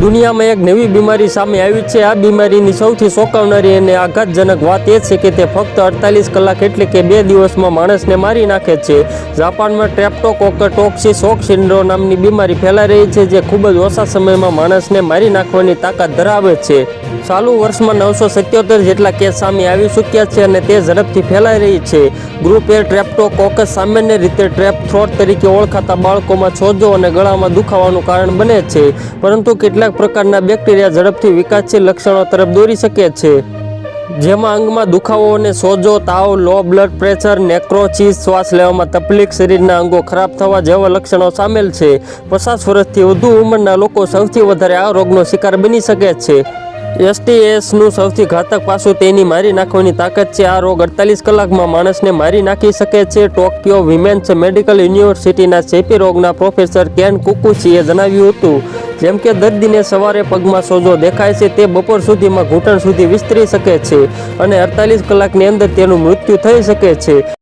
દુનિયામાં એક નવી બીમારી સામે આવી છે. આ બીમારીની સૌથી ચોંકાવનારી અને આઘાતજનક વાત એ છે કે તે ફક્ત અડતાલીસ કલાક એટલે કે બે દિવસમાં માણસને મારી નાખે છે. જાપાનમાં ટ્રેપ્ટોકોકટોક્સી શોક સિન્ડ્રો નામની બીમારી ફેલાઈ રહી છે, જે ખૂબ જ ઓછા સમયમાં માણસને મારી નાખવાની તાકાત ધરાવે છે. ચાલુ વર્ષમાં નવસો સત્યોતેર જેટલા કેસ સામે આવી ચૂક્યા છે અને તે ઝડપથી ફેલાઈ રહી છે. ગ્રુપ એ ટ્રેપ્ટોકોકસ સામાન્ય રીતે ટ્રેપ થ્રોટ તરીકે ઓળખાતા બાળકોમાં સોજો અને ગળામાં દુખાવાનું કારણ બને છે, પરંતુ કેટલાક પ્રકારના બેક્ટેરિયા ઝડપથી વિકાસશીલ લક્ષણો તરફ દોરી શકે છે. જેમાં અંગમાં દુખાવો અને સોજો, તાવ, લો બ્લડ પ્રેશર નેક્રોચીઝ શ્વાસ લેવામાં તકલીફ, શરીરના અંગો ખરાબ થવા જેવા લક્ષણો સામેલ છે. પચાસ વર્ષથી વધુ ઉંમરના લોકો સૌથી વધારે આ રોગનો શિકાર બની શકે છે. એસટીએસનું સૌથી ઘાતક પાસું તેની મારી નાખવાની તાકાત છે. આ રોગ અડતાલીસ કલાકમાં માણસને મારી નાખી શકે છે. ટોક્યો વિમેન્સ મેડિકલ યુનિવર્સિટીના ચેપી રોગના પ્રોફેસર કેન કુકુચીએ જણાવ્યું હતું, જેમ કે દર્દીને સવારે પગમાં સોજો દેખાય છે, તે બપોર સુધીમાં ઘૂંટણ સુધી વિસ્તરી શકે છે અને અડતાલીસ કલાકની અંદર તેનું મૃત્યુ થઈ શકે છે.